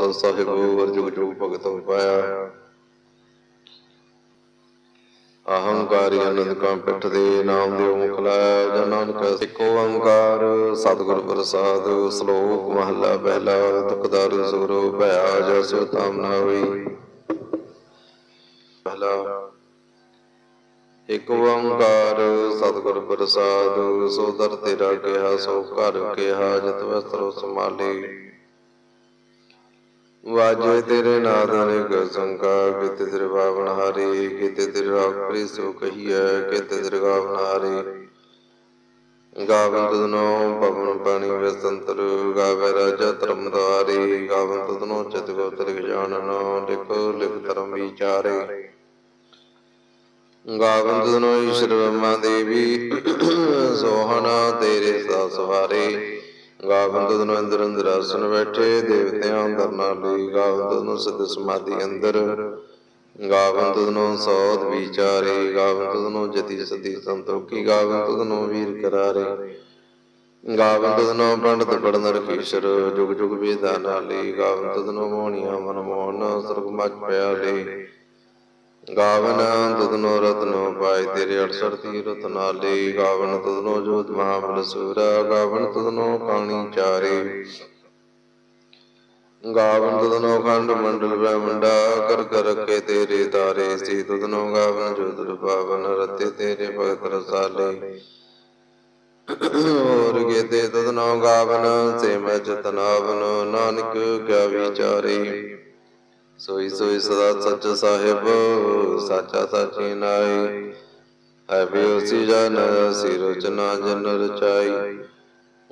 ਖਾਲਸਾ ਸਾਹਿਬ ਵਰ ਜੁਗ ਭਗਤ ਪਾਇਆ। ਅਹੰਕਾਰੀ ਅਨੰਦ ਕਾ ਪਿੱਠ ਦੇ ਨਾਮ ਦਿਓ ਮੁਖ ਜਨ ਨਾਨਕ ਸਿੱਖ ਓੰਕਾਰ ਸਤਿਗੁਰ ਪ੍ਰਸਾਦ ਸ਼ਲੋਕ ਮਹੱਲਾ ਪਹਿਲਾ, ਦੁਖਦਾਰੂ ਸੁਰੋ ਭਇਆ ਜਸੋ ਤਾਮ ਨਾ ਹੋਈ। ਪਹਿਲਾ, ਇਕ ਓੰਕਾਰ, ਸਤਿਗੁਰ ਪ੍ਰਸਾਦ, ਸੋ ਦਰ ਤੇਰਾ ਕਿਹਾ, ਸੋ ਘਰ ਕਿਹਾ, ਜਿਤ ਵਸਤਰੋ ਸਮਾਲੇ ਵਾਜੇ ਤੇਰੇ ਨਾਦ ਅਨੇਕ ਸੰਕਾ, ਕਿਤੇ ਤੇਰੇ ਬਾਵਨ ਹਾਰੇ, ਕਿਤੇ ਤੇਰੇ ਰਾਖਰੀ ਸੋ ਕਹੀਐ, ਕਿਤੇ ਤੇਰੇ ਗਾਵਨ ਹਾਰੇ। ਗਾਵਨ ਤਦਨੋ ਪਵਨ ਪਾਣੀ ਵਸੰਤਰ ਗਾਵੇ ਰਾਜਾ ਧਰਮ ਦੁਆਰੇ ਗਾਵਨ ਤਦਨੋ ਚਿਤ ਗੋਤਰ ਜਾਣਨ ਲਿਖੋ, ਲਿਖ ਧਰਮ ਵਿਚਾਰੇ। ਗਾਵਨ ਤਦਨੋ ਈਸ਼ਰ ਬ੍ਰਹਮਾ ਦੇਵੀ, ਸੋਹਣਾ ਤੇਰੇ ਸਾ ਗਾਵੰਦ ਨੂੰ ਅੰਦਰ ਅੰਦਰ ਆਸਨ ਬੈਠੇ, ਦੇਵਤਿਆਂ ਅੰਦਰ ਨਾਲੇ ਗਾਵੰਦ ਨੂੰ ਸਿੱਧ ਸਮਾਧੀ ਅੰਦਰ। ਗਾਵੰਦ ਨੂੰ ਸੋਧ ਵਿਚਾਰੇ ਗਾਵੰਦ ਨੂੰ ਜਤੀ ਸਤੀ ਸੰਤੋਖੀ ਗਾਵੰਦ ਨੂੰ ਵੀਰ ਕਰਾਰੇ। ਗਾਵੰਦ ਨੂੰ ਪੰਡਤ ਪੜਨ ਰਖੀਸ਼ਰ, ਜੁਗ ਜੁਗ ਵੇਦਾਂ ਨਾਲੇ। ਗਾਵੰਦ ਨੂੰ ਮੋਹਣੀਆਂ ਮਨ ਮੋਹਨ ਸਰਗ ਪਿਆਲੇ। ਗਾਵਨ ਤਦਨੋ ਰਤਨੋ ਪਾਏ ਤੇਰੇ 68 ਤੀਰਤ ਨਾਲੇ, ਗਾਵਨ ਤਦਨੋ ਜੋਤ ਮਹਾਬਲ ਸੂਰਾ, ਗਾਵਨ ਤਦਨੋ ਕਾਣੀ ਚਾਰੇ। ਗਾਵਨ ਤਦਨੋ ਖੰਡ ਮੰਡਲ ਬ੍ਰਹਮੰਡਾ ਕਰ ਕਰ ਰਖੇ ਤੇਰੇ ਤਾਰੇ। ਸੀ ਤਦਨੋ ਗਾਵਨ ਜੋਤ ਪਾਵਨ ਰਤੇ ਤੇਰੇ ਭਗਤ ਰਸਾਲੇ। ਹੋਰ ਗੇਤੇ ਤਦਨੋ ਗਾਵਨ, ਸੇ ਮੈਂ ਜਤਨਾਵਨ, ਨਾਨਕ ਕਿਆ ਵਿਚਾਰੇ। ਸੋਈ ਸੋਈ ਸਦਾ ਸੱਚ ਸਾਹਿਬ, ਸਾਚਾ ਸਾਚੀ ਨਾਈ। ਹੈ ਬਿਉਸੀ ਜਨ ਸਿਰ ਰਚਨਾ ਜਨ ਰਚਾਈ।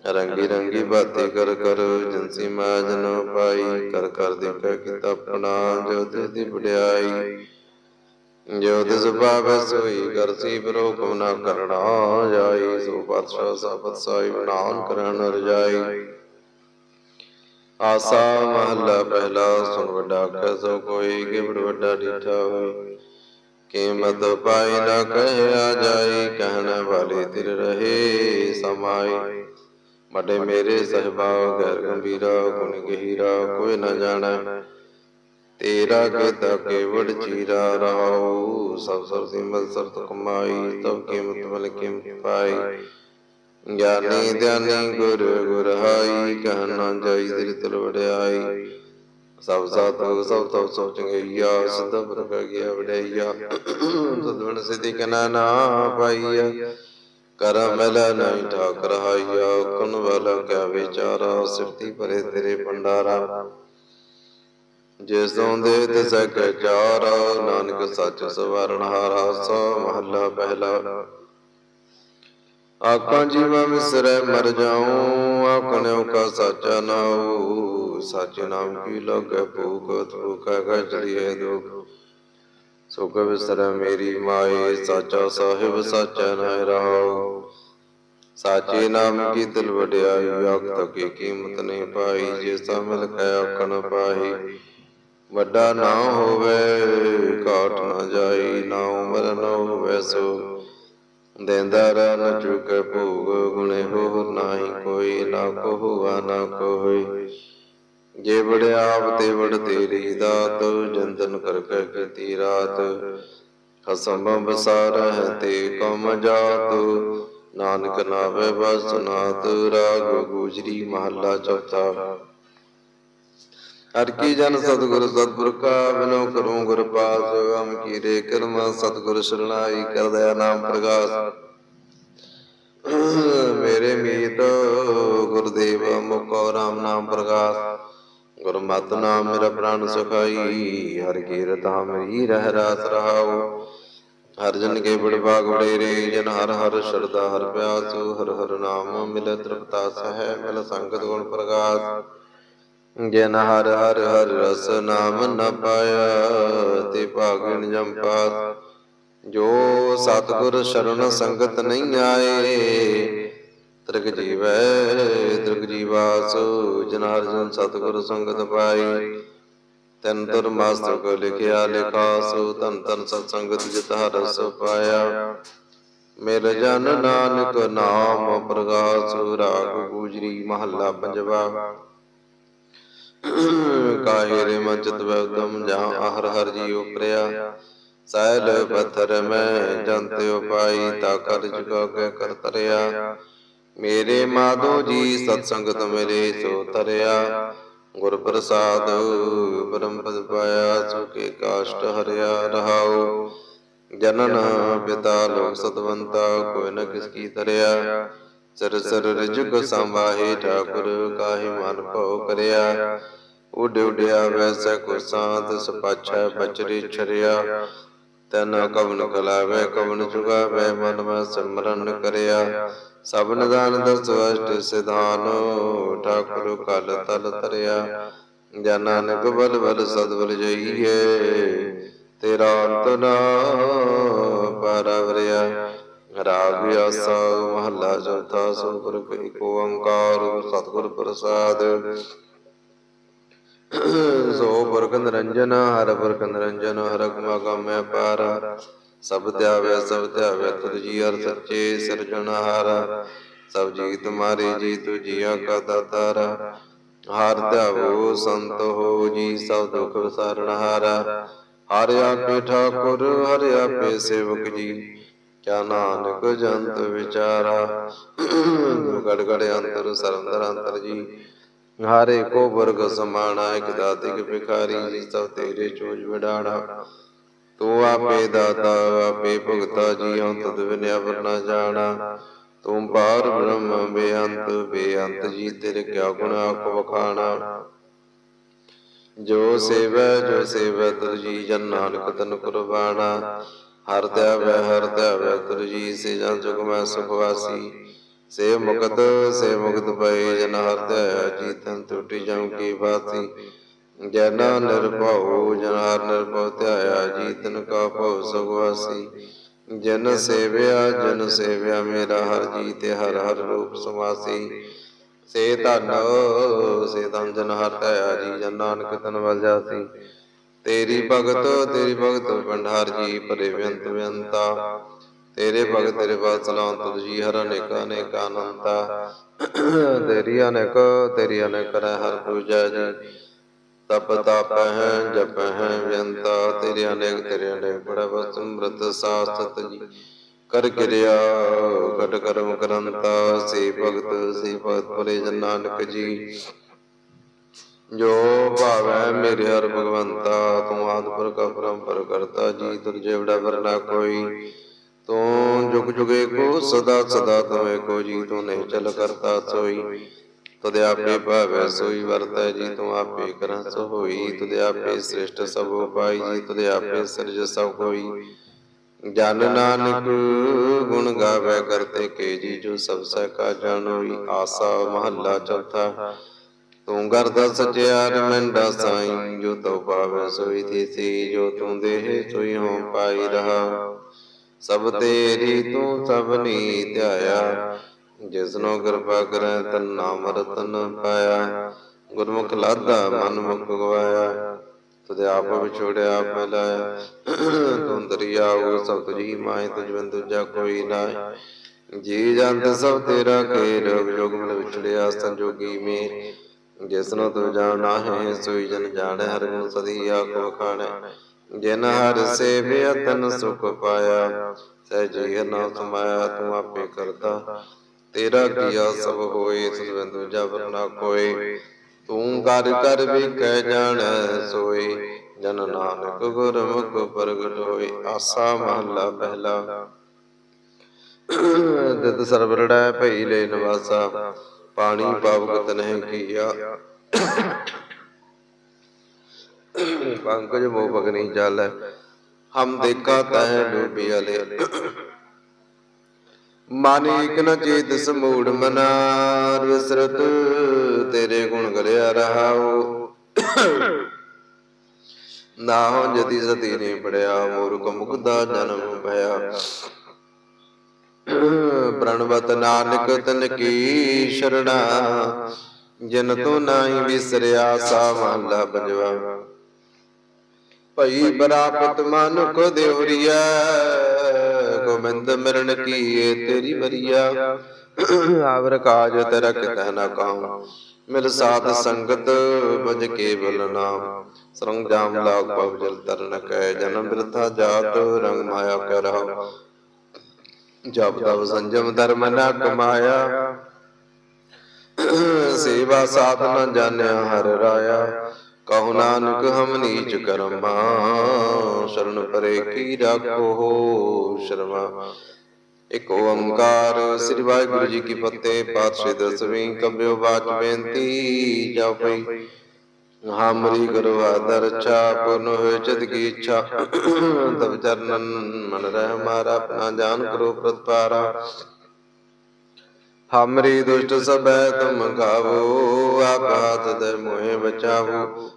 ਰੰਗੀ ਰੰਗੀ ਬਾਤੀ ਕਰ ਕਰ, ਜਿਨਸੀ ਮੈਂ ਜਨ ਪਾਈ। ਕਰ ਕਰ ਦੇਖੈ ਕੀਤਾ ਆਪਣਾ, ਜੋ ਦੀ ਵਡਿਆਈ। ਜੋ ਤਿਸ ਭਾਵੈ ਸੋਈ ਕਰਸੀ ਬਰੋ ਕੋ ਨਾ ਕਰਣਾ ਜਾਈ। ਸੋ ਪਾਤਸ਼ਾਹ ਸਬਤ ਸਾਈ ਨਾਮ ਕਰਨ ਰਜਾਈ। ਆਸਾ ਮਹੱਲਾ ਪਹਿਲਾ, ਸੁਣ ਵੱਡਾ ਕਸੋ ਕੋਈ ਗਿਵੜ ਵੱਡਾ ਡੀਠਾ ਹੋਈ ਕੀਮਤ ਪਾਈ ਨਾ ਕਹਿਆ ਜਾਈ, ਕਹਿਣ ਵਾਲੇ ਤਿਰ ਰਹੇ ਸਮਾਈ। ਵੱਡੇ ਮੇਰੇ ਸਹਿਬਾ, ਗੈਰ ਗੰਭੀਰਾ, ਗੁਣ ਗਹੀਰਾ, ਕੋਈ ਨਾ ਜਾਣੈ। ਤੇਰਾ ਕੀਤਾ ਕੇਵੜ ਚੀਰਾ ਰਹਾਉ, ਸਭ ਸਰ ਸਿਮਲ ਸਰਤ ਕਮਾਈ ਤਬ ਕੀਮਤ ਮਲ ਕੀਮਤ ਪਾਈ। ਗਿਆਨੀ ਧਿਆਨੀ ਗੁਰ ਗੁਰ ਹਾਈ ਕਹਿ ਨਾ ਜਾਈ ਦਿਲ ਤਲ ਵਡਿਆਈ ਸਭ ਸਾਧੂ ਸਭ ਤੋ ਸੋਚ ਗਈਆ ਸਿੱਧ ਪ੍ਰਭ ਗਿਆ ਵਡਿਆਈਆ। ਸਦਵਣ ਸਿਧੀ ਕਨਾ ਨਾ ਪਾਈਆ। ਕਰ ਮਲ ਨਹੀਂ ਠਾਕਰ ਹਾਈਆ ਕੁਨ ਵਾਲਾ ਕਿਆ ਵਿਚਾਰਾ ਸਿਰਤੀ ਪਰੇ ਤੇਰੇ ਭੰਡਾਰਾ। ਜਿਸ ਦੇ ਤਿਸੈ ਕੈ ਚਾਰ ਨਾਨਕ ਸੱਚ ਸਵਰਨ ਹਾਰਾ ਸੋ ਮਹੱਲਾ। ਪਹਿਲਾ। ਆਕਾਂ ਜੀਵਾ ਵਿਸਰੈ ਮਰ ਜਾਉ ਆਖਣਿਓ ਕਾ ਸਾਚਾ ਨਾਉ ਸਾਚੇ ਨਾਮ ਕੀ ਲਗੈ ਭੂਖ ਭੂਖੈ ਗਜਰੀਏ ਦੁਖ। ਸੁਖ ਵਿਸਰੈ ਮੇਰੀ ਮਾਏ, ਸਾਚਾ ਸਾਹਿਬ ਸਾਚਾ ਨਹਿ ਰਹਾਉ। ਸਾਚੇ ਨਾਮ ਕੀ ਦਿਲ ਵਡਿਆਈ ਆਖ ਕੀ ਕੀਮਤ ਨਹੀਂ ਪਾਈ, ਜੇ ਸਾ ਮਿਲ ਕੈ ਆਖਣ ਪਾਈ। ਵੱਡਾ ਨਾ ਹੋਵੇ ਕਾਟ ਨਾ ਜਾਈ, ਨਾ ਉਮਰ ਨਾ ਹੋਵੇ ਸੋ। ਦੇਂਦਾ ਰਨ ਚੁਕ ਭੋਗ ਗੁਣੇ ਹੋ ਨਾਹੀ ਕੋਈ ਨਾ ਕੋ ਹੁਆ ਨਾ ਕੋਈ। ਜੇ ਵੜਿਆਪ ਤੇ ਵੜ ਤੇਰੀ ਦਾਤ ਜੰਦਨ ਕਰ ਕੇ ਕੀਤੀ ਰਾਤ। ਖਸਮ ਬਸਾਰ ਹੈ ਤੇ ਕਮ ਜਾਤ। ਨਾਨਕ ਨਾਵੇ ਬਸ ਨਾਤ ਰਾਗ ਗੁਜਰੀ ਮਹੱਲਾ ਚੌਥਾ। ਹਰ ਕੀ ਜਨ ਸਤਿਗੁਰ ਸਤਿਗੁਰ ਕਾ ਬਿਨੋ ਕਰੂੰ ਗੁਰ ਪਾਸ ਅਮ ਕੀਰੇ ਕਰਮ ਸਤਿਗੁਰ ਸ਼ਰਣਾਈ ਕਰਦਿਆ ਨਾਮ ਪ੍ਰਗਾਸ। ਮੇਰੇ ਮੀਤ ਗੁਰਦੇਵ ਮੁਕੋ ਰਾਮ ਨਾਮ ਪ੍ਰਗਾਸ। ਗੁਰਮਤਿ ਨਾਮ ਮੇਰਾ ਪ੍ਰਾਨ ਸੁਖਾਈ, ਹਰ ਕੀਰਤ ਮੇਰੀ ਰਹਿ ਰਾਸ ਰਹਾਉ। ਹਰ ਜਨ ਕੇ ਬੜ ਬਾਗ ਵਡੇਰੇ, ਜਨ ਹਰ ਹਰ ਸ਼ਰਦਾ ਹਰ ਪਿਆਸ, ਹਰ ਹਰ ਨਾਮ ਮਿਲ ਤ੍ਰਿਪਤਾ ਸਹਿ ਮਿਲ ਸੰਗਤ ਗੁਣ ਪ੍ਰਗਾਸ। ਜਨ ਹਰ ਹਰ ਹਰ ਰਸ ਨਾਮ ਨ ਪਾਇਆ, ਤੇ ਭਾਗਿਨ ਜੰਪਾ ਜੋ ਸਤਿਗੁਰ ਸ਼ਰਨ ਸੰਗਤ ਨਹੀਂ ਆਏ, ਤ੍ਰਿਗ ਜੀਵੈ, ਤ੍ਰਿਗ ਜੀਵਾਸ, ਜਨ ਹਰ ਜਨ ਸਤਿਗੁਰ ਸੰਗਤ ਪਾਈ। ਤਨ ਤੁਰ ਮਾਸਤਕ ਲਿਖਿਆ ਲਿਖਾਸੁ ਤਨ ਤਨ ਸਤ ਸੰਗਤ ਜਿਤ ਹਰਸ ਪਾਇਆ। ਮੇਰ ਜਨ ਨਾਨਕ ਨਾਮ ਪ੍ਰਗਾਸੁ, ਰਾਗ ਗੂਜਰੀ ਮਹੱਲਾ ਪੰਜਵਾ। ਕਾਹੇ ਰੇ ਮਨ ਵੈ ਉਦਮ ਜਾਂ ਹਰ ਹਰ ਜੀ ਉਪਰਿਆ। ਸੈਲ ਪੱਥਰ ਮੈਂ ਜੰਤ ਉਪਾਈ, ਤਾ ਕਰ ਜੁਗਾ ਕੇ ਕਰ ਮੇਰੇ ਮਾਧੋ ਜੀ, ਸਤ ਸੰਗਤ ਮਿਲੇ ਸੋ ਤਰਿਆ। ਗੁਰ ਪ੍ਰਸਾਦ ਬ੍ਰਹਮ ਪਦ ਪਾਇਆ ਸੁਖੇ ਕਾਸ਼ਟ ਹਰਿਆ ਰਹਾਉ। ਜਨਨ ਪਿਤਾ ਲੋਕ ਸਤਵੰਤਾ, ਕੋਈ ਨ ਕਿਸ ਕੀ ਤਰਿਆ। ਸਰ ਸਰ ਰਿਜੁਗ ਠਾਕੁਰ, ਕਾਹੇ ਮਨ ਭਉ ਕਰਿਆ? ਉਡ ਉਡਿਆ ਵੈਸੈ ਕੋ ਸਾਧ, ਸਪਾਛੈ ਬਚਰੀ ਛਰਿਆ। ਤਨ ਕਵਨ ਕਲਾਵੇ, ਕਵਨ ਜੁਗਾਵੇ, ਮਨ ਮੈਂ ਸਿਮਰਨ ਕਰਿਆ। ਸਭ ਨਿਦਾਨ ਦਸ ਅਸ਼ਟ ਸਿਧਾਨ, ਠਾਕੁਰ ਕਲ ਤਲ ਤਰਿਆ। ਜਨ ਨਾਨਕ ਬਲ ਬਲ ਸਦਬਲ ਜਈਏ, ਤੇਰਾ ਅੰਤ ਨਾ ਪਰਵਰਿਆ ਰਾਗ ਮਹੱਲਾ ਚੌਥਾ ਸੋ ਗੁਰ ਓੰਕਾਰ ਸਤਿਗੁਰ ਪ੍ਰਸਾਦ। ਸੋ ਬਰਕ ਨਿਰੰਜਨ, ਹਰ ਬਰਕ ਨਿਰੰਜਨ, ਹਰ ਗੁਮਾ ਗਮੈ ਪਾਰ। ਸਭ ਧਿਆਵੇ ਸਭ ਧਿਆਵੇ ਤੁਧ ਜੀ ਹਰ ਸੱਚੇ ਸਿਰਜਣਹਾਰ ਸਭ ਜੀ ਤੁਮਾਰੇ ਜੀ ਤੁਜੀਆ ਕਾ ਦਾਤਾਰ ਹਰ ਧਿਆਵੋ ਸੰਤ ਹੋ ਜੀ, ਸਭ ਦੁਖ ਵਿਸਾਰਣਹਾਰਾ ਹਰਿ ਆਪੇ ਠਾਕੁਰ, ਹਰਿ ਆਪੇ ਸੇਵਕ ਜੀ। ਕਿਆ ਨਾਨਕ ਜੰਤ ਵਿਚਾਰਾ। ਗੜ ਗੜ ਅੰਤਰ, ਸਰੰਦਰ ਅੰਤਰ ਜੀ। ਹਾਰੇ ਕੋ ਵਰਗ ਸਮਾਣਾ, ਇਕ ਦਾਤਿਕ ਭਿਖਾਰੀ ਜੀ ਸਭ ਤੇਰੇ ਚੋਜ ਵਿਡਾੜਾ ਤੂੰ ਆਪੇ ਦਾਤਾ, ਆਪੇ ਭੁਗਤਾ ਜੀ ਅੰਤ ਵਿਨਿਆ ਵਰਨਾ ਜਾਣਾ। ਤੂੰ ਪਾਰ ਬ੍ਰਹਮ, ਬੇਅੰਤ ਬੇਅੰਤ ਜੀ, ਤੇਰੇ ਕਿਆ ਗੁਣ ਆਖ ਵਖਾਣਾ। ਜੋ ਸੇਵੈ ਜੋ ਸੇਵੈ ਤੁਰ ਜੀ ਜਨ ਨਾਨਕ ਤਨ ਕੁਰਬਾਨਾ ਹਰ ਧਿਆਵੈ ਹਰ ਧਿਆਵੈ ਤੁਰ ਜੀ ਸੇ ਜਨ ਜੁਗ ਮੈਂ ਸੁਖ ਵਾਸੀ। ਸੇ ਮੁਕਤ ਸੇ ਮੁਕਤ ਪਏ ਜਨ ਹਰ ਧਿਆਇਆ ਜੀ ਤਨ ਟੁੱਟੀ ਜਾਉ ਕੀ ਬਾਤੀ ਜਨ ਨਿਰਭਉ, ਜਨ ਹਰ ਨਿਰਭਉ ਧਿਆਇਆ ਜੀ ਤਨ ਕਾ ਭਉ ਸੁਖ ਵਾਸੀ। ਜਨ ਸੇਵਿਆ ਜਨ ਸੇਵਿਆ ਮੇਰਾ ਹਰ ਜੀ ਤੇ ਹਰ ਹਰ ਰੂਪ ਸਮਾਸੀ। ਸੇ ਧਨ ਸੇ ਧਨ ਜਨ ਹਰ ਧਿਆਇਆ ਜੀ, ਜਨ ਨਾਨਕ ਤਨ ਵਲ ਜਾਸੀ। ਤੇਰੀ ਭਗਤ ਤੇਰੀ ਭਗਤ ਭੰਡਾਰ ਜੀ ਪਰੇ ਬੇਅੰਤ ਬੇਅੰਤਾ ਤੇਰੇ ਭਗਤ ਤੇਰੇ ਬਾਦ ਸਲਾਮ ਤੁਧ ਜੀ ਹਰ ਅਨੇਕ ਅਨੇਕ ਅਨੰਤਾ ਤੇਰੀ ਅਨੇਕ ਤੇਰੀ ਅਨੇਕ ਰਹਿ ਹਰ ਪੂਜਾ ਜੀ। ਤਪ ਤਪ ਹੈ ਜਪ ਹੈ ਬੇਅੰਤਾ ਤੇਰੇ ਅਨੇਕ ਤੇਰੇ ਅਨੇਕ ਬੜਾ ਬਸਮ੍ਰਤ ਸਾਸਤ ਜੀ। ਕਰ ਕਿਰਿਆ ਘਟ ਕਰਮ ਕਰੰਤਾ। ਸੇ ਭਗਤ ਸੇ ਭਗਤ ਪਰੇ ਜਨ ਨਾਨਕ ਜੀ। ਜੋ ਭਾਵੈ ਮੇਰੇ ਹਰ ਭਗਵੰਤਾ, ਤੂੰ ਆਦ ਪੁਰਖ ਪਰੰਪਰ ਕਰਤਾ, ਜੀ ਤੁਰ ਜੇਵੜਾ ਵਰਨਾ ਕੋਈ। ਤੂੰ ਜੁਗ ਜੁਗੇ ਕੋ, ਸਦਾ ਸਦਾ ਤਵੇਂ ਕੋ, ਜੀ ਤੂੰ ਨਹੀਂ ਚਲ ਕਰਤਾ ਸੋਈ। ਤੁਧ ਆਪੇ ਭਾਵੈ ਸੋਈ ਵਰਤੈ, ਜੀ ਤੂੰ ਆਪੇ ਕਰੈ ਸੋ ਹੋਈ ਤੁਧ ਆਪੇ ਸ੍ਰਿਸ਼ਟ ਸਭ ਉਪਾਈ, ਜੀ ਤੁਧ ਆਪੇ ਸਿਰਜ ਸਭ ਕੋਈ ਜਨ ਨਾਨਕ ਗੁਣ ਗਾਵੇ ਕਰਤੇ ਕੇ, ਜੀ ਜੋ ਸਭ ਸਹਿ ਕਾ ਜਾਣੋਈ ਆਸਾ ਮਹੱਲਾ ਚੌਥਾ ਤੂੰ ਕਰਦਾ ਸਚਿਆਰ ਮੰਡਾ ਸਾਈਂ ਜੋ ਤਉ ਪਾਵੇ ਸੋਈ ਥੀਸੀ, ਜੋ ਤੂੰ ਦੇਹ ਸੋਈ ਹੋ ਪਾਈ ਰਹਾ। ਸਭ ਤੇਰੀ ਤੂੰ ਸਭਨੀ ਧਿਆਇਆ, ਜਿਸਨੋ ਕਿਰਪਾ ਕਰੈ ਤਨ ਨਾਮ ਪਾਇਆ। ਗੁਰਮੁਖ ਲਾਦਾ ਮਨ ਮੁਖ ਗਵਾਇਆ, ਤੁਧ ਆਪ ਵਿਛੋੜਿਆ ਆਪ ਮਿਲਾਇਆ ਤੂੰ ਦਰਿਆਉ ਸਭ ਤੁਜੀ ਮਾਇ ਤੁਝ ਬਿਨ ਦੂਜਾ ਕੋਈ ਨਾ ਜੀ ਜੰਤ ਸਭ ਤੇਰਾ ਖੇਲ ਜੋਗ ਮਿਲ ਵਿਛੜਿਆ ਸੰਜੋਗੀ ਮੇ ਜਿਸਨੋ ਤੂੰ ਜਾਣਾ ਹੈ ਸੋਈ ਜਨ ਜਾਣੈ, ਹਰ ਗੁਣ ਸਦੀ ਆਖ ਵਖਾਣੈ। ਜਿਨ ਹਰ ਸੇਵਿਆ ਤਨ ਸੁਖ ਪਾਇਆ। ਸਹਿਜੀ ਨਾ ਸਮਾਇਆ, ਤੂੰ ਆਪੇ ਕਰਤਾ ਤੇਰਾ ਕੀਆ ਸਭ ਹੋਏ ਸੁਨ ਦੂਜਾ ਵਰਨਾ ਕੋਏ। ਤੂੰ ਕਰ ਕਰ ਵੀ ਕਹਿ ਜਾਣੈ ਸੋਈ ਜਨ ਨਾਨਕ ਗੁਰਮੁਖ ਪ੍ਰਗਟ ਹੋਏ, ਆਸਾ ਮਹੱਲਾ ਪਹਿਲਾ। ਤਿਤ ਸਰਬਰੜੈ ਭਈ ਲੈ ਨਿਵਾਸਾ। ਪਾਣੀ ਪਾਵਗਤ ਨਹੀਂ ਕੀਆ। ਪੰਕਜ ਮੋਹ ਪਗਨੀ ਜਲ। ਹਮ ਦੇਖਾ ਤਹ ਡੂਬੀ ਅਲੇ। ਮਨ ਇਕ ਨ ਚੇਤ ਸਮੂੜ ਮਨਾ ਵਿਸਰਤ ਤੇਰੇ ਗੁਣ ਗਲਿਆ ਰਹਾਉ। ਨਾ ਹੋ ਜਦੀ ਸਤੀ ਨੇ ਪੜਿਆ। ਮੂਰਖ ਮੁਕਦਾ ਜਨਮ ਭਇਆ। ਪ੍ਰਣਵਤ ਨਾਨਕ ਤਨ ਕੀ ਸ਼ਰਣਾ, ਜਿਨ ਤੂੰ ਨਾਹੀ ਵਿਸਰਿਆ ਸਾ ਮਹਲਾ ਪੰਜਵਾ। ਭਈ ਬਰਾਪਤ ਮਨੁਖ ਦੇਵਰੀਆ ਗੋਬਿੰਦ ਮਿਲਣ ਕੀਏ ਤੇਰੀ ਬਰੀਆ ਆਵਰ ਕਾਜ ਤੇਰਾ ਕਿਤੈ ਨਾ ਕਾਉ, ਮਿਲ ਸਾਧ ਸੰਗਤ ਬਜ ਕੇਵਲ ਨਾਮ ਸਰੰਗ ਜਾਮ ਲਾਗ ਪਵ ਜਲ ਤਰਨ ਕੈ ਜਨਮ ਬਿਰਥਾ ਜਾਤ, ਰੰਗ ਮਾਇਆ ਕੈ ਜਪ ਤਪ ਸੰਜਮ ਧਰਮ ਨ ਕਮਾਇਆ। ਸੇਵਾ ਸਾਧਨ ਜਾਣਿਆ ਹਰ ਰਾਇਆ। ਕਹੋ ਨਾਨਕ ਹਮ ਨੀਚ ਕਰਮਾ, ਸ਼ਰਨ ਪਰੇ ਕੀ ਰਾਖੋ ਸ਼ਰਮਾ। ਇੱਕ ਓੰਕਾਰ ਸ੍ਰੀ ਵਾਹਿਗੁਰੂ ਜੀ ਕੀ ਫਤਿਹ, ਪਾਤਸ਼ਾਹ ਦਸਵੀਂ ਕਬਿਓ ਬਾਚ ਬੇਨਤੀ ਜਾ ਪਈ ਹਮਰੀ ਗੁਰੂ ਆਦਰ ਰਛਾ ਪੁਰਨ ਚਿਤ ਕੀ ਇੱਛਾ। ਤਬ ਚਰਨਨ ਮਨ ਰਹਿ ਹਮਾਰਾ ਆਪਣਾ ਜਾਨ ਕਰੋ ਪ੍ਰਤਪਾਰਾ। ਹਮਰੀ ਦੁਸ਼ਟ ਸਭੈ ਤੁਮ ਗਾਵੋ ਆਪ ਦੇ ਮੋਹਿ ਬਚਾਵੋ।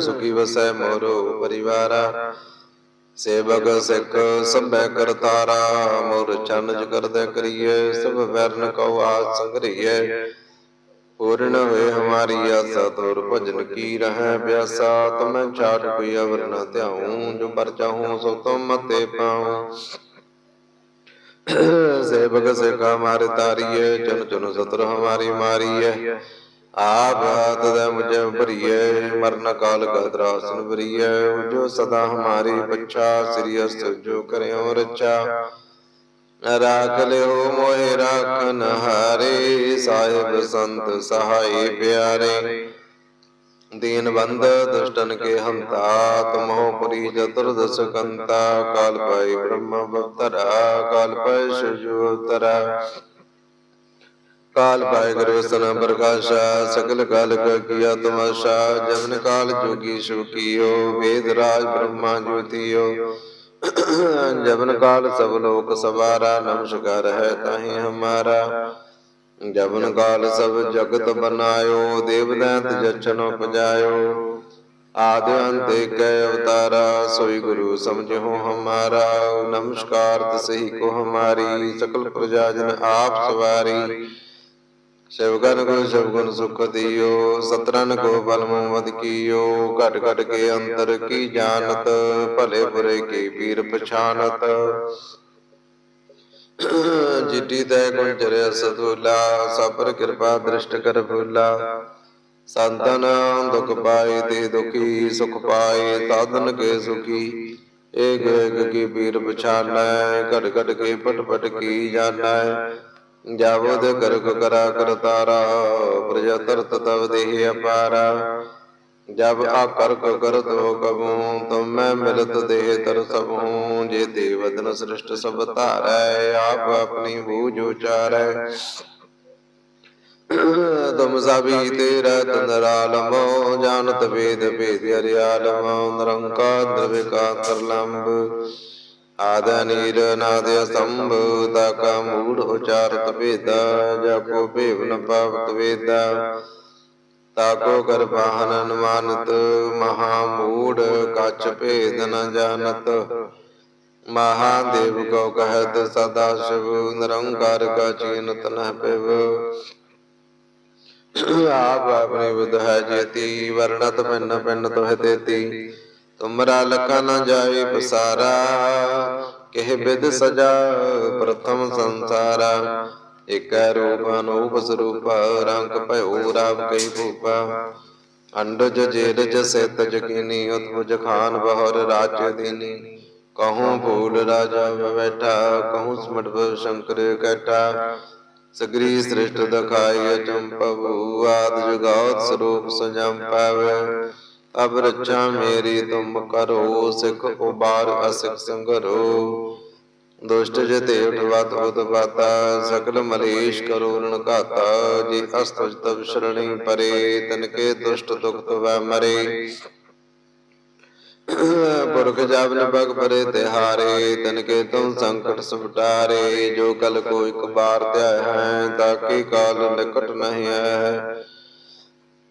ਸੁਖੀ ਵਸੈ ਮੋਰੋ ਪਰਿਵਾਰਾ। ਸੇਵਕ ਸਿੱਖ ਸੰਭੈ ਕਰਤਾਰਾ, ਮੋਰ ਚੰਨਜ ਕਰਦੇ ਕਰੀਏ, ਸਭ ਵਰਨ ਕਉ ਆਸ ਸੰਗਰੀਏ। ਪੂਰਨ ਹੋਏ ਹਮਾਰੀ ਆਸਾ ਤੋਰ ਭਜਨ ਕੀ ਰਹਿ ਪਿਆਸਾ? ਤੁਮੈ ਛਾਟ ਕੋਈ ਅਵਰ ਨ ਧਿਆਉ, ਜੋ ਪਰ ਚਾਹੂੰ ਸੋ ਤੁਮ ਮਤੇ ਪਾਉ। ਸੇਵਕ ਸਿਕਾ ਮਾਰ ਤਾਰੀਏ ਜਨ ਜਨ ਸਤਰ ਹਮਾਰੀ ਮਾਰੀਏ ਆਪ ਹਾਥ ਦੇ ਮੁਝੇ ਭਰੀਏ ਮਰਨ ਕਾਲ ਗਦਰਾਸਨ ਭਰੀਏ ਜੋ ਸਦਾ ਹਮਾਰੀ ਬੱਚਾ ਸ੍ਰੀ ਅਸਤ ਜੋ ਕਰਿਓ ਰਚਾ। ਰਾਖ ਲਿਓ ਮੋਹਿ ਰਾਖਨ ਹਾਰੇ, ਸਾਹਿਬ ਸੰਤ ਸਹਾਈ ਪਿਆਰੇ। ਦੀਨ ਬੰਦ ਦੁਸ਼ਟਨ ਕੇ ਹੰਤਾ ਤੁਮਹੁ ਪੁਰੀ ਚਤੁਰਦਸ ਕੰਤਾ। ਕਾਲ ਪਾਈ ਬ੍ਰਹਮ ਬਵਤਰਾ ਕਾਲ ਪਾਈ ਸ਼ਿਵ ਅਵਤਰਾ ਕਾਲ ਪਾਏ ਗੁਰੂ ਸਨ ਪ੍ਰਕਾਸ਼ਾ, ਸਗਲ ਕਾਲ ਕਾ ਕੀਆ ਤਮਾਸ਼ਾ। ਜਮਨ ਕਾਲ ਜੋਗੀ ਸ਼ਿਵ ਵੇਦ ਰਾਜ ਬ੍ਰਹਮਾ ਜੋਤੀਓ। ਜਬਨ ਕਾਲ ਸਭ ਲੋਕ ਸਵਾਰਾ, ਨਮਸਕਾਰ ਹੈ ਤਾਹੀ ਹਮਾਰਾ। ਜਬਨ ਕਾਲ ਸਭ ਜਗਤ ਬਨਾਇਓ ਦੇਵ ਦੈਂਤ ਜਚਨ ਆਦਿ ਅੰਤ ਕੈ ਅਵਤਾਰਾ, ਸੋਈ ਗੁਰੂ ਸਮਝੋ ਹਮਾਰਾ। ਨਮਸਕਾਰ ਤਸਹੀ ਕੋ ਹਮਾਰੀ, ਸਕਲ ਪ੍ਰਜਾ ਜਨ ਆਪ ਸਵਾਰੀ। ਸ਼ਿਵਗਨ ਕੋ ਸ਼ਿਵਗੁਣ ਸੁਖ ਦਿਓ ਸਤਰਨ ਕੋ ਬਲ ਮੋਮਦ ਕੀਓ, ਘਟ ਘਟ ਕੇ ਅੰਤਰ ਕੀ ਜਾਣਤ, ਭਲੇ ਬੁਰੇ ਕੀ ਪੀਰ ਪਛਾਨਤ ਜਿਟੀ ਤੈ ਗੁਣ ਚਰਿਆ ਸਤੁਲਾ ਸਬਰ ਕਿਰਪਾ ਦ੍ਰਿਸ਼ਟ ਕਰ ਭੁਲਾ ਸੰਤਨ ਦੁਖ ਪਾਏ ਤੇ ਦੁਖੀ, ਸੁਖ ਪਾਏ ਸਾਧਨ ਕੇ ਸੁਖੀ। ਏਕ ਏਕ ਕੀ ਪੀਰ ਪਛਾਨੈ, ਘਟ ਘਟ ਕੇ ਪਟ ਪਟ ਕੀ ਜਾਣੈ। ਜਾਵਦ ਕਰਕ ਕਰਾ ਕਰਤਾਰਾ ਪ੍ਰਜਾ ਤਰਤ ਤਵ ਦੇਹ ਅਪਾਰਾ। ਜਬ ਆਕਰਕ ਕਰਤ ਹੋ ਕਬੂ ਤੁਮ ਮੈਂ ਮਿਲਤ ਦੇਹ ਤਰ ਸਭ ਹੂੰ ਜੇ ਤੇ ਸ੍ਰਿਸ਼ਟ ਸਭ ਧਾਰੈ, ਆਪ ਆਪਣੀ ਬੂਝ ਉਚਾਰੈ। ਤੁਮ ਸਭੀ ਤੇਰਾ ਤੰਦਰਾਲਮੋ ਜਾਣਤ ਵੇਦ ਭੇਦ ਹਰਿਆਲਮੋ ਨਿਰੰਕਾਰ ਦ੍ਰਵਿਕਾਰ ਲੰਬ। ਆਦ ਨੀਰ ਨਾਦ ਸੰਭ ਕਾ ਮੂੜ ਉਚਾਰਤ ਭੇਦਾ, ਜਪੋ ਭੇਵ ਨ ਪਾਵਤ ਵੇਦਾ। ਤਾਕੋ ਕਰ ਅਨੁਮਾਨਤ, ਮਹਾ ਮੂੜ ਕਛ ਭੇਦ ਨ ਜਾਣਤ। ਮਹਾਦੇਵ ਕੋ ਕਹਤ, ਸਦਾ ਸ਼ਿਵ ਨਿਰੰਕਾਰ ਕਾ ਚੀਨਤ ਨ ਪਿਵ ਆਪ ਆਪਣੀ ਬੁਧ ਹੈ ਜੇਤੀ, ਵਰਣਤ ਪਿੰਨ ਪਿੰਨ ਤੋਹਿ ਤੇਤੀ। ਤੁਮਰਾ ਲਖਾ ਨ ਜਾਏ ਪਸਾਰਾ, ਕਿਹ ਬਿਦ ਸਜਾ ਪ੍ਰਥਮ ਸੰਸਾਰਾ। ਇਕੈ ਰੂਪ ਅਨੂਪ ਸਰੂਪ, ਰੰਗ ਭਇਓ ਰਾਵ ਕਈ ਭੂਪਾ। ਅੰਡਜ ਜੇਰਜ ਸਿਤ ਜਕੀਨੀ ਉਤਪੁਜ ਖਾਨ ਬਹਰ ਰਾਜ ਦੀਨੀ। ਕਹੂੰ ਭੂਲ ਰਾਜਾ ਬੈਠਾ, ਕਹੂੰ ਸਮਟ ਸ਼ੰਕਰ ਕੈਠਾ। ਸਗਰੀ ਸ੍ਰਿਸ਼ਟ ਦਖਾਈ ਅਚੰਪਵ ਆਦ ਜੁਗਾਤ ਸਰੂਪ ਸਜਮ ਪਾਵੇ। ਅਬ ਰੱਛਾ ਮੇਰੀ ਤੁਮ ਕਰੋ, ਸਿਖ ਉਬਾਰ ਅਸਿਖ ਸੰਗਰੋ। ਦੁਸ਼ਟ ਜਤੇ ਉਠਵਤ ਉਤਪਾਤਾ ਸਕਲ ਮਲੇਸ਼ ਕਰੋ ਰਣ ਘਾਤਾ। ਜੀ ਅਸਤੁਜ ਤਬ ਸ਼ਰਣੀ ਪਰੇ, ਤਨ ਕੇ ਦੁਸ਼ਟ ਦੁਖ ਤਵੈ ਮਰੇ। ਪੁਰਖ ਜਬ ਬਗ ਪਰੇ ਤਿਹਾਰੇ, ਤਨ ਕੇ ਤੁਮ ਸੰਕਟ ਸੁਟਾਰੇ ਜੋ ਕਲ ਕੋ ਇਕ ਬਾਰ ਧਿਆਇ ਹੈ ਤਾਕੀ ਕਾਲ ਨਿਕਟ ਨਹੀਂ ਹੈ।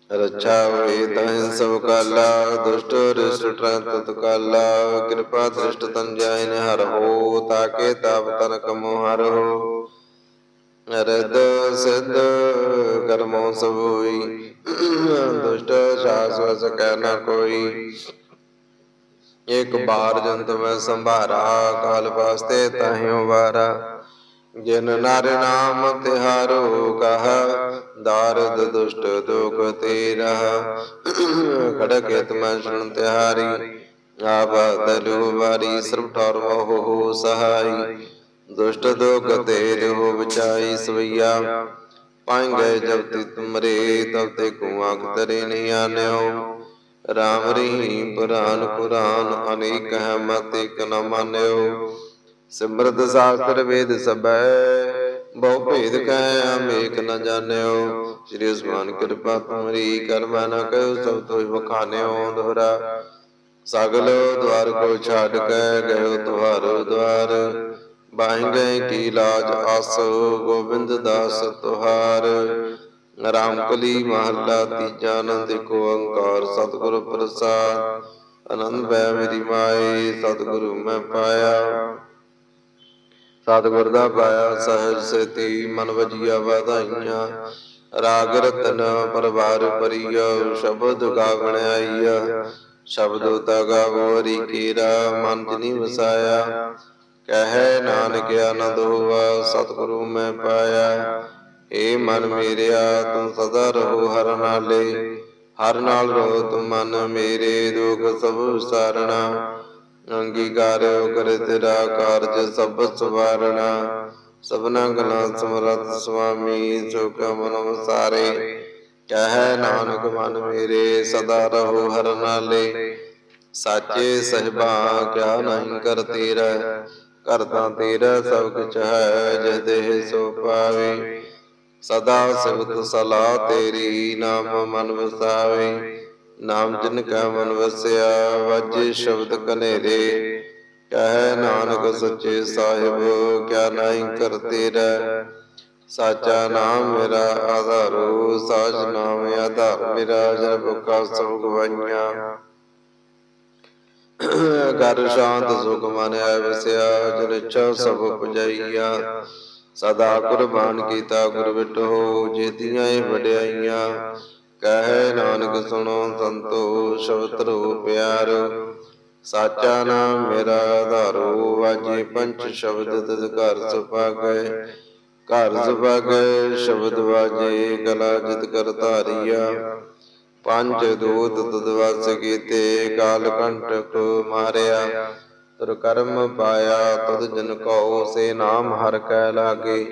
ਰੱਛਾ ਹੋਏ ਤਹਿ ਸਭ ਕਾਲਾ, ਦੁਸ਼ਟ ਰਿਸ਼ਟ ਟ੍ਰੰਤ ਕਾਲਾ। ਕਿਰਪਾ ਦ੍ਰਿਸ਼ਟ ਤਨ ਜਾਇਨ ਹਰ ਹੋ, ਤਾਕੇ ਤਾਪ ਤਨ ਕਮੋ ਹਰ ਹੋ। ਰਦ ਸਿਧ ਕਰਮੋ ਸਭ ਹੋਈ, ਦੁਸ਼ਟ ਸ਼ਾਸਵਸ ਕਹਿ ਨਾ ਕੋਈ। ਇਕ ਬਾਰ ਜੰਤ ਮੈਂ ਸੰਭਾਰਾ, ਕਾਲ ਵਾਸਤੇ ਤਾਹਿਓ ਵਾਰਾ। ਜਿਨ ਨਰ ਨਾਮ ਤਿਹਾਰੋ ਕਹ, ਦਾਰਦ ਦੁਸ਼ਟ ਦੁਖ ਤੇਰਾ ਖੜਕੇ ਤੁਮੈ ਸ਼ਰਨ ਤਿਹਾਰੀ, ਆਪ ਦਲੂ ਵਾਰੀ ਸਰਬ ਠੌਰ ਮੋਹ ਸਹਾਈ। ਦੁਸ਼ਟ ਦੁਖ ਤੇਰੇ ਹੋ ਬਚਾਈ ਸਵਈਆ। ਪਾਇ ਜਬ ਤੇ ਤੁਮਰੇ ਤਬ ਤੇ ਕੋ ਆਖ ਤਰੇ ਨਹੀਂ ਆਨਿਓ। ਰਾਮ ਰਹੀਮ ਪੁਰਾਨ ਪੁਰਾਨ, ਅਨੇਕ ਹੈ ਮਤ ਇਕ ਨ ਮਾਨਿਓ। ਸਿਮਰਤ ਸ਼ਾਸਤਰ ਵੇਦ ਸਬੈ ਬਹੁ ਭੇਦ ਕਹਿ ਅਮੇਕ ਨ ਜਾਣਿਓ। ਸ੍ਰੀ ਉਸਮਾਨ ਕਿਰਪਾ ਤੁਮਰੀ ਕਰਮਾ ਨ ਕਹਿਓ ਸਭ ਤੋਇ ਬਖਾਨਿਓ ਦੋਹਰਾ। ਸਗਲ ਦਵਾਰ ਕੋ ਛਾੜ ਕੇ ਗਇਓ ਤੁਹਾਰੋ ਦਵਾਰ ਬਾਹਿ ਗਏ ਕੀ ਲਾਜ ਆਸ, ਗੋਬਿੰਦ ਦਾਸ ਤੁਹਾਰ। ਰਾਮ ਕਲੀ ਮਹੱਲਾ ਤੀਜਾ ਆਨੰਦ ਕੋ ਓੰਕਾਰ, ਸਤਿਗੁਰ ਪ੍ਰਸਾਦ। ਆਨੰਦ ਬੈ ਮੇਰੀ ਮਾਏ, ਸਤਿਗੁਰੂ ਮੈਂ ਪਾਇਆ। ਸਤਿਗੁਰ ਦਾ ਪਾਇਆ ਸਹਿਜ ਸੇਤੀ, ਮਨ ਵਜੀਆ ਵਧਾਈਆਂ। ਰਾਗ ਰਤਨ ਪਰਵਾਰ ਪਰਿਯ ਸ਼ਬਦ ਗਾਵਣ ਆਈਆ। ਸ਼ਬਦੋ ਤਗਾ ਗੋਰੀ ਕੀਰਾ ਮਨ ਜਨੀ ਵਸਾਇਆ। ਕਹੈ ਨਾਨਕ ਆਨੰਦ ਹੋਵਾ ਸਤਿਗੁਰੂ ਮੈਂ ਪਾਇਆ। ਏ ਮਨ ਮੇਰਿਆ, ਤੂੰ ਸਦਾ ਰਹੋ ਹਰ ਨਾਲੇ। ਹਰ ਨਾਲ ਰਹੋ ਤੂੰ ਮਨ ਮੇਰੇ, ਦੁਖ ਸਭ ਵਿਸਾਰਣਾ ਅੰਗੀਕਾਰਿਓ ਕਰੇ ਤੇਰਾ ਕਾਰਜ ਸਭ ਸਵਾਰਣਾ। ਸਭਨਾ ਗਲਾਂ ਸਮਰਤ ਸੁਆਮੀ ਸੋ ਕਮਨ ਵਸਾਰੇ ਕਹੈ ਨਾਨਕ, ਮਨ ਮੇਰੇ, ਸਦਾ ਰਹੋ ਹਰ ਨਾਲੇ। ਸਾਚੇ ਸਹਿਬਾ, ਕਿਆ ਨਹੀਂ ਕਰ ਤੇਰਾ। ਕਰਤਾ ਤੇਰਾ, ਸਭ ਕੁਛ ਹੈ ਜਿਸ ਦੇਹ ਸੋ ਪਾਵੇ। ਸਦਾ ਸਿਵਤ ਸਲਾਹ ਤੇਰੀ, ਨਾਮ ਮਨ ਵਸਾਵੇ। ਨਾਮ ਜਿਨ ਕਾ ਮਨ ਵਸਿਆ ਵਾਜੇ ਸ਼ਬਦ ਕਨੇਰੇ ਕਹੈ ਨਾਨਕ ਸੱਚੇ ਸਾਹਿਬ ਕਿਆ ਨਹੀਂ ਕਰ ਤੇਰਾ। ਸਾਚਾ ਨਾਮ ਮੇਰਾ ਆਧਾਰੋ ਸਾਚ ਨਾਮ ਆਧਾਰ ਮੇਰਾ ਜਬ ਕਾ ਸਭ ਗਵਾਈਆਂ ਘਰ ਸ਼ਾਂਤ ਸੁਖ ਮਨ ਆਇ ਵਸਿਆ ਜਨ ਇੱਛਾ ਸਭ ਪੁਜਾਈਆ ਸਦਾ ਕੁਰਬਾਨ ਕੀਤਾ ਗੁਰ ਵਿਟੋ ਜੇਤੀਆਂ ਏ ਵਡਿਆਈਆਂ। ਕਹੈ ਨਾਨਕ ਸੁਣੋ ਸੰਤੋ ਸ਼ਬਦ ਰੋ ਪਿਆਰ, ਸਾਚਾ ਨਾਮ ਮੇਰਾ ਆਧਾਰੋ ਵਾਜੇ ਪੰਚ ਸ਼ਬਦ ਤਿਸ ਘਰ ਸੁਭਾਗੈ। ਘਰ ਸੁਭਾਗੈ ਸ਼ਬਦ ਵਾਜੇ ਗਲਾ ਜਿਤ ਕਰ ਧਾਰੀਆ। ਪੰਜ ਦੂਤ ਤਦ ਵਸ ਕੀਤੇ, ਕਾਲ ਕੰਟਕ ਮਾਰਿਆ। ਤੁਰ ਕਰਮ ਪਾਇਆ, ਤਦ ਜਨ ਕਉ ਸੇ ਨਾਮ ਹਰ ਕੈ ਲਾਗੇ।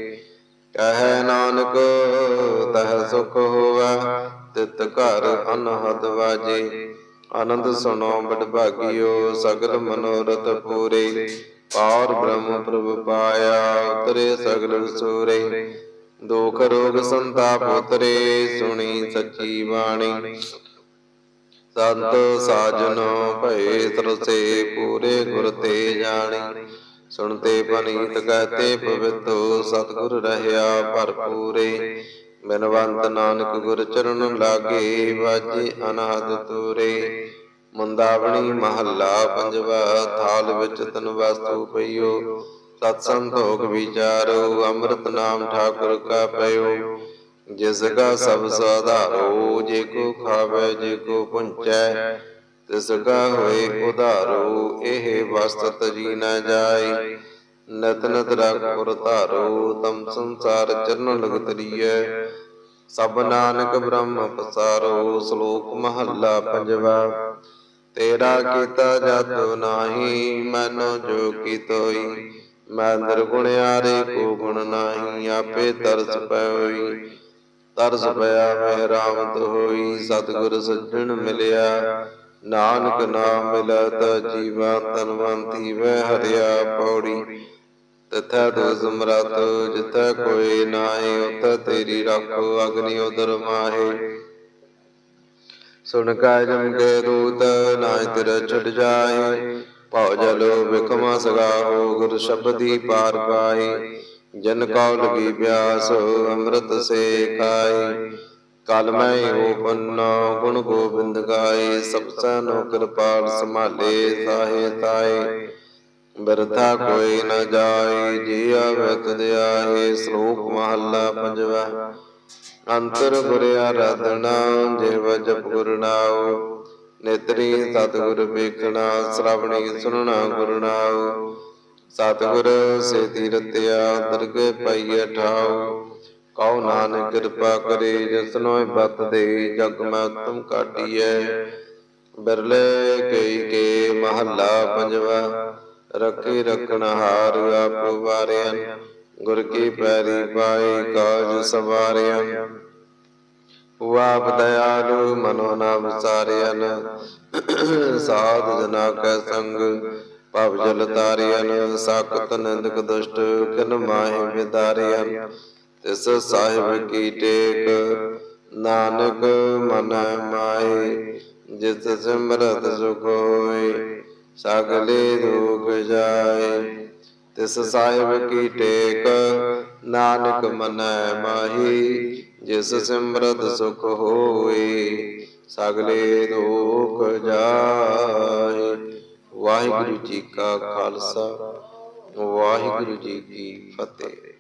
ਕਹੈ ਨਾਨਕ, ਤਹ ਸੁਖ ਹੋਵੈ ਤਿਤ ਘਰ ਅਨਹਦ ਵਾਜੇ। ਆਨੰਦ ਸੁਣੋ ਬੜ ਸਗਲ ਮਨੋਰਥ ਪੂਰੇ। ਪਾਰ ਬ੍ਰਹਮ ਪ੍ਰਭ ਪਾਇਆ, ਉਤਰੇ ਸਗਲ ਸੂਰੇ। ਦੁਖ ਰੋਗ ਸੰਤਾਪ ਉਤਰੇ, ਸੁਣੀ ਸੱਚੀ ਬਾਣੀ। ਸੰਤ ਸਾਜਨੋ ਭਏ ਤਰਸੇ, ਪੂਰੇ ਗੁਰ ਤੇ ਜਾਣੀ। ਸੁਣਤੇ ਪਨੀਤ ਕਹਤੇ ਪਵਿੱਤੋ, ਸਤਿਗੁਰ ਰਹਿਆ ਭਰਪੂਰੇ। ਬਿਨਵੰਤ ਨਾਨਕ ਗੁਰ ਚਰਨ ਲਾਗੇ ਵਾਜੇ ਅਨਾਦ ਤੂਰੇ। ਮੁੰਦਾਵਣੀ ਮਹੱਲਾ ਪੰਜਵਾ ਥਾਲ ਵਿੱਚ ਤਨ ਵਸਤੂ ਪਈਓ। ਸਤ ਸੰਤੋਖ ਵਿਚਾਰੋ, ਅੰਮ੍ਰਿਤ ਨਾਮ ਠਾਕੁਰ ਕਾ ਪਇਓ। ਜਿਸ ਕਾ ਸਭ ਸਾਧਾਰੋ, ਜੇ ਕੋ ਖਾਵੇ, ਜੇ ਕੋ ਪੁੰਚੈ। ਤਿਸ ਕਾ ਹੋਏ ਉਧਾਰੋ, ਇਹ ਵਸਤ ਜੀ ਨ ਜਾਏ। ਨਤ ਨਤ ਰਖੁਰ ਧਾਰੋ, ਤਮ ਸੰਸਾਰ ਚਰਨ ਲਗਤਰੀਐ ਸਭ ਨਾਨਕ ਬ੍ਰਹਮ ਪਸਾਰੋ ਸ਼ਲੋਕ ਮਹੱਲਾ ਪੰਜਵਾ। ਤੇਰਾ ਕੀਤਾ ਜਾਤੋ ਨਾਹੀ, ਮੈਨੋ ਜੋ ਕੀਤੋਈ। ਮੈਂ ਨਿਰਗੁਣਿਆਰੇ ਕੋ ਗੁਣ ਨਾਹੀ, ਆਪੇ ਤਰਸ ਪਇਓਈ। ਤਰਸ ਪਿਆ ਮੈਂ ਰਾਮਤ ਹੋਈ, ਸਤਿਗੁਰ ਸੱਜਣ ਮਿਲਿਆ। ਨਾਨਕ ਨਾਮ ਮਿਲਤ, ਜੀਵਾ ਤਨਵੰਤੀ ਵੈ ਹਰਿਆ ਪੌੜੀ। ਤਥਾ ਤੂ ਸਮਰਤ ਜਿਤੈ ਕੋਈ ਨਾਹੀ ਉਤ ਤੇਰੀ ਰੱਖੋ ਅਗਨੀ ਉਦਰ ਮਾਹੇ। ਸੁਣ ਕਾ ਜਮ ਕੇ ਦੂਤ ਨਾਇ ਤੇਰਾ ਛੁਟ ਜਾਏ ਭਉ ਜਲੋ ਵਿਕਮਾ ਸਗਾਹੋ ਗੁਰ ਸ਼ਬਦੀ ਪਾਰ ਪਾਈ ਜਨ ਕਉ ਲਗੀ ਪਿਆਸ, ਅੰਮ੍ਰਿਤ ਸੇ ਖਾਈ ਕਲ ਮੈਂ ਹੋ ਪੰਨਾ, ਗੁਣ ਗੋਬਿੰਦ ਗਾਏ ਸਭ ਸਨੋ ਕਿਰਪਾਲ ਸੰਭਾਲੇ, ਸਾਹੇ ਤਾਏ ਬਿਰਥਾ ਕੋਈ ਨ ਜਾਏ ਜੀ ਆਵੇ ਤਦ ਆਏ ਸ਼ਲੋਕ ਮਹੱਲਾ ਪੰਜਵਾ। ਅੰਤਰ ਗੁਰ ਆਰਾਧਨਾ ਜਿਵ ਜਪ ਗੁਰ ਨਾਉ। ਨੇਤਰੀ ਸਤਿਗੁਰ ਵੇਖਣਾ ਸ਼ਰਵਣੀ ਸੁਨਣਾ ਗੁਰ ਨਾਉ। ਸਤਿਗੁਰ ਸੇ ਤੀਰਤਿਆ ਦਰਗਹਿ ਪਾਈਐ ਠਾਉ ਕਉ ਨਾਨਕ ਕਿਰਪਾ ਕਰੇ ਜਿਸਨੋ ਬਤ ਦੇ ਜਗ ਮੈਂ ਉਤਮ ਕਾਟੀਐ ਬਿਰਲੇ ਕਈ ਕੇ ਮਹੱਲਾ ਪੰਜਵਾ। ਰੱਖੀ ਰਖਣ ਆਪ ਵਾਰਿਆ, ਗੁਰ ਕੀ ਪੈਰੀ ਪਾਈ ਕਾਜ ਸਵਾਰਿਆ। ਵਾਪ ਦਇਆਲੂ ਮਨੋ ਨਾ ਵਿਸਾਰਿਆਨ ਸਾਧ ਜਨਾ ਕੈ ਸੰਗ, ਭਵ ਜਲ ਤਾਰਿਆਨ ਸਾਖਤ ਨਿੰਦਕ ਦੁਸ਼ਟ ਕਿਨ ਮਾਹਿ ਵਿਦਾਰਿਆਨ ਤਿਸ ਸਾਹਿਬ ਕੀ ਟੇਕ, ਨਾਨਕ ਮਨ ਮਾਏ ਜਿਤ ਸਿਮਰਤ ਸੁਖ ਹੋਏ। ਸਗਲੇ ਰੋਗ ਜਾਏ, ਤਿਸ ਸਾਹਿਬ ਕੀ ਟੇਕ, ਨਾਨਕ ਮਨੈ ਮਾਹੀ, ਜਿਸ ਸਿਮਰਤ ਸੁਖ ਹੋਏ, ਸਗਲੇ ਰੋਗ ਜਾਏ ਵਾਹਿਗੁਰੂ ਜੀ ਕਾ ਖਾਲਸਾ, ਵਾਹਿਗੁਰੂ ਜੀ ਕੀ ਫਤਿਹ